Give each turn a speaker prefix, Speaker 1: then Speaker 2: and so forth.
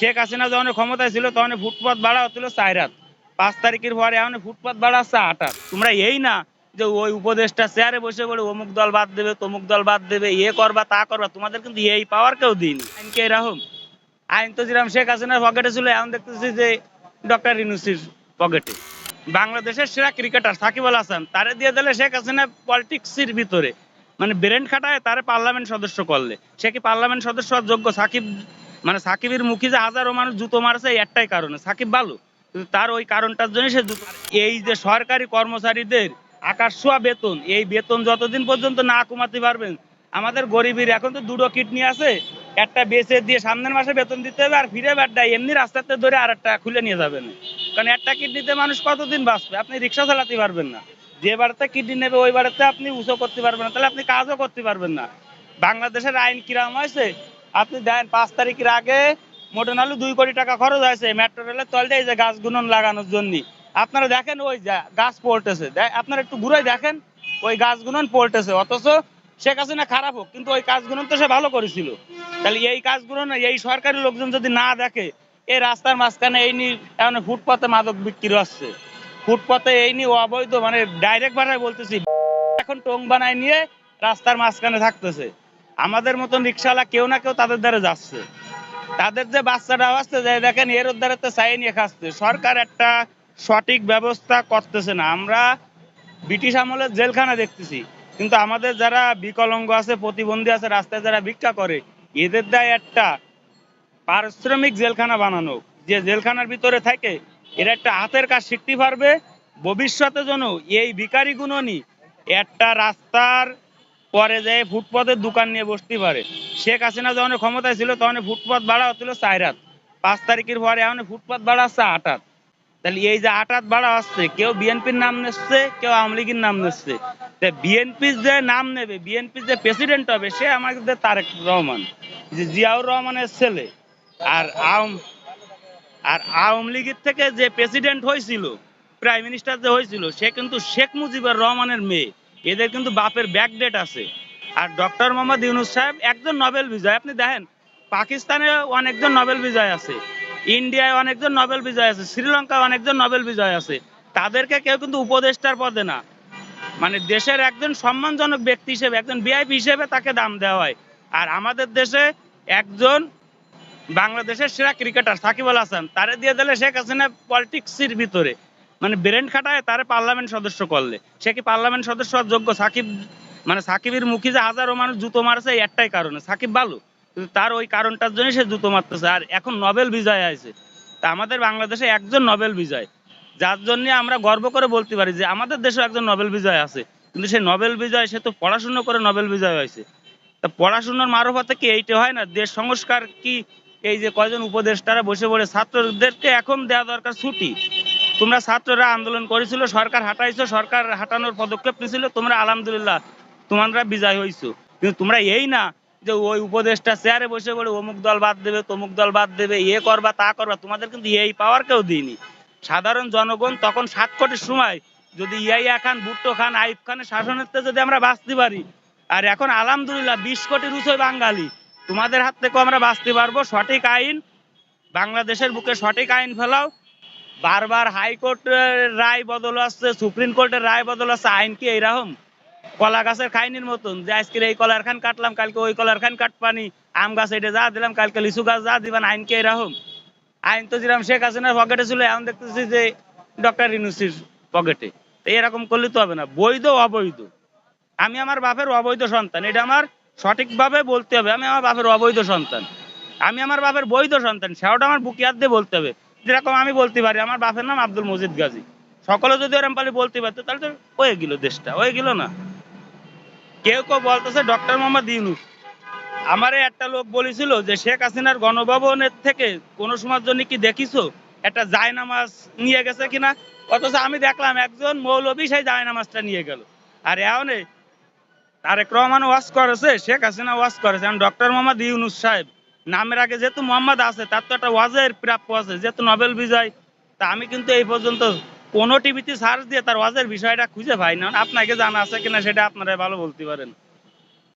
Speaker 1: শেখ হাসিনা যখন ক্ষমতায় ছিল, তখন ফুটপাত ভাড়া হচ্ছিল চার রাত পাঁচ তারিখের পরে এখন ফুটপাত ভাড়া হচ্ছে আট রাত তোমরা এই না যে ওই উপদেশটা চেয়ারে বসে বলে অমুক দল বাদ দেবে, তমুক দল বাদ দেবে, এ করবা, তা করবা, তোমাদের কিন্তু এই পাওয়ার কেউ দিইনি আইনকে এরকম। আইন তো যেরকম শেখ হাসিনার পকেটে ছিল, এখন দেখতেছি যে ডক্টর ইনুসির পকেটে বাংলাদেশের সেরা ক্রিকেটার সাকিব আল হাসান, তারে দিয়ে দিলে শেখ হাসিনা পলিটিক্সের ভিতরে। মানে ব্রেন খাটায় তারে পার্লামেন্ট সদস্য করলে। সে কি পার্লামেন্ট সদস্য যোগ্য সাকিব মানে সাকিবের মুখে যে হাজারো মানুষ জুতো মারছে একটাই কারণে। সাকিব ভালো, কিন্তু তার ওই কারণটার জন্য সে জুতো এই যে সরকারি কর্মচারীদের আকাশ ছোঁয়া বেতন, এই বেতন যতদিন পর্যন্ত না কমাতে পারবেন, আমাদের গরিবের এখন তো দুটো কিডনি আছে, একটা বেচে দিয়ে সামনের মাসে বেতন দিতে হবে, আর ফিরে ব্যাডটা এমনি রাস্তাতে ধরে আর একটা খুলে নিয়ে যাবেন। কারণ একটা কিডনিতে মানুষ কতদিন বাঁচবে? আপনি রিক্সা চালাতে পারবেন না। যে বাড়িতে কিডনি নেবে, ওই বাড়িতে আপনি উঁচু করতে পারবেন না। তাহলে আপনি কাজও করতে পারবেন না। বাংলাদেশের আইন কিরাম হয়েছে? আপনি দেন, পাঁচ তারিখের আগে মোটর নালু দুই কোটি টাকা খরচ হয়েছে মেট্রো রেলের তলটা এই যে গাছ গুনন লাগানোর জন্য। আপনারা দেখেন ওই গাছ পড়তেছে। আপনারা একটু ঘুরে দেখেন, ওই গাছ গুনন পড়তেছে। অথচ শেখ হাসিনা খারাপ হোক, কিন্তু ওই কাজগুলো তো সে ভালো করেছিল। তাহলে এই কাজগুলো না এই সরকারি লোকজন যদি না দেখে, এই রাস্তার মাঝখানে এই নিয়ে এখন ফুটপাতে মাদক বিক্রি হচ্ছে। ফুটপাতে এই নিয়ে অবৈধ মানে ডাইরেক্ট ভাষায় বলতেছি, এখন টং বানায় নিয়ে রাস্তার মাঝখানে থাকতেছে। আমাদের মতন রিক্সাওয়ালা কেউ না কেউ তাদের দ্বারা যাচ্ছে। তাদের যে বাচ্চাটা আসছে, যে দেখেন এর দ্বারা তো চাই নিয়ে খাচ্ছে। সরকার একটা সঠিক ব্যবস্থা করতেছে না। আমরা ব্রিটিশ আমলের জেলখানা দেখতেছি। কিন্তু আমাদের যারা বিকলাঙ্গ আছে, প্রতিবন্ধী আছে, রাস্তায় যারা ভিক্ষা করে, এদের দায় একটা পারিশ্রমিক জেলখানা বানানো। যে জেলখানার ভিতরে থাকে, এরা একটা হাতের কাজ শিখতে পারবে। ভবিষ্যতে যেন এই ভিকারি গুণনি একটা রাস্তার পরে যে ফুটপাতের দোকান নিয়ে বসতে পারে। শেখ হাসিনা যখন ক্ষমতায় ছিল, তখন ফুটপাত ভাড়া হচ্ছিল চার রাত পাঁচ তারিখের পরে এখন ফুটপাত ভাড়া হচ্ছে আট রাত তাহলে এই যে আট রাত ভাড়া আসছে, কেউ বিএনপির নাম নিচ্ছে, কেউ আওয়ামী লীগের নাম নিচ্ছে। বিএনপির যে নাম নেবে বিএনপির যে প্রেসিডেন্ট হবে, সে আমাদের তারেক রহমান যে জিয়াউর রহমানের ছেলে। আর আর আওয়ামী লীগের থেকে যে প্রেসিডেন্ট হয়েছিল প্রাইম মিনিস্টার যে হয়েছিল, সে কিন্তু শেখ মুজিবুর রহমানের মেয়ে। এদের কিন্তু বাপের ব্যাক ডেট আছে। আর ডক্টর মোহাম্মদ ইউনুস সাহেব একজন নোবেল বিজয়। আপনি দেখেন, পাকিস্তানে অনেকজন নোবেল বিজয় আছে, ইন্ডিয়ায় অনেকজন নোবেল বিজয় আছে, শ্রীলঙ্কায় অনেকজন নোবেল বিজয় আছে। তাদেরকে কেউ কিন্তু উপদেষ্টার পদে না। মানে দেশের একজন সম্মানজনক ব্যক্তি হিসেবে, একজন বিআইপি হিসেবে তাকে দাম দেওয়া হয়। আর আমাদের দেশে একজন বাংলাদেশের সেরা ক্রিকেটার সাকিব আল হাসান, তারে দিয়ে দিলে শেখ হাসিনা পলিটিক্সের ভিতরে। মানে ব্রেন খাটায় তারে পার্লামেন্ট সদস্য করলে। সে কি পার্লামেন্ট সদস্য হওয়ার যোগ্য? সাকিব মানে সাকিবের মুখে যে হাজারো মানুষ জুতো মারছে একটাই কারণে। সাকিব ভালো, কিন্তু তার ওই কারণটার জন্য সে জুতো মারতেছে। আর এখন নোবেল বিজয় আছে তা আমাদের বাংলাদেশে একজন নোবেল বিজয়। যার জন্য আমরা গর্ব করে বলতে পারি যে আমাদের দেশে একজন নোবেল বিজয় আছে। কিন্তু সেই নোবেল বিজয়, সে তো পড়াশোনা করে নোবেল বিজয় হয়েছে। তা পড়াশোনার মারফতে কি এইটা হয় না? দেশ সংস্কার কি এই যে কয়জন উপদেষ্টারা বসে বসে ছাত্রদেরকে এখন দেওয়া দরকার ছুটি। তোমরা ছাত্ররা আন্দোলন করেছিল, সরকার হাঁটাইছো, সরকার হাঁটানোর পদক্ষেপ নিয়েছিল তোমরা আলহামদুলিল্লাহ তোমরা বিজয় হইছো। কিন্তু তোমরা এই না যে ওই উপদেশটা চেয়ারে বসে বলে অমুক দল বাদ দেবে, তমুক দল বাদ দেবে, এ করবা, তা করবা, তোমাদের কিন্তু এই পাওয়ার কেউ দিইনি। সাধারণ জনগণ তখন সাত কোটির সময় যদি ইয়াইয়া খান, ভুট্টো খান আইফ খানের শাসনেতে যদি আমরা বাঁচতে পারি, আর এখন আলহামদুলিল্লাহ বিশ কোটি রুচয় বাঙালি, তোমাদের হাত থেকে আমরা বাঁচতে পারব, সঠিক আইন, বাংলাদেশের বুকে সঠিক আইন ফেলাও বারবার হাইকোর্টের রায় বদল আসছে, সুপ্রিম কোর্টের রায় বদল আসছে, আইন কি এইরকম? কলা গাছের খাইনির মতন, যে আজকে এই কলার খান কাটলাম, কালকে ওই কলার খান কাটপানি আম গাছ এটা যা দিলাম, কালকে লিচু গাছ যা দিবেন, আইন কি এরকম আইন তো যেরকম শেখ হাসিনার পকেটে ছিল, এখন দেখতেছি যে ডক্টর ইনুসির পকেটে। এরকম করলে তো হবে না, বৈধ অবৈধ। আমি আমার বাপের অবৈধ সন্তান, এটা আমার সঠিকভাবে বলতে হবে, আমি আমার বাপের অবৈধ সন্তান। আমি আমার বাপের বৈধ সন্তান সেটাও আমার বুকে হাত দিয়ে বলতে হবে। যেরকম আমি বলতে পারি, আমার বাপের নাম আব্দুল মজিদ গাজী। সকলে যদি ওরম পালি বলতে পারতো, তাহলে তো হয়ে গেল দেশটা, হয়ে গেল না। কেউ কেউ বলতেছে, ডক্টর মোহাম্মদ ইউনুস, আমারে একটা লোক বলেছিল যে, শেখ হাসিনার গণভবনের থেকে কোনো সময়ের জন্য কি দেখিছো? একটা জায়নামাজ নিয়ে গেছে কিনা? অথচ আমি দেখলাম একজন মৌলবী সেই জায়নামাজটা নিয়ে গেল। আর এমন তারেক রহমান ওয়াজ করেছে, শেখ হাসিনা ওয়াজ করেছে ডক্টর মোহাম্মদ ইউনুস সাহেব নামের আগে যেহেতু মোহাম্মদ আছে, তার তো একটা ওয়াজের প্রাপ্য আছে। যেহেতু নোবেল বিজয়, তা আমি কিন্তু এই পর্যন্ত কোনো টিভিতে সার্চ দিয়ে তার ওয়াজের বিষয়টা খুঁজে পাই না। আপনাকে জানা আছে কিনা সেটা আপনারা ভালো বলতে পারেন।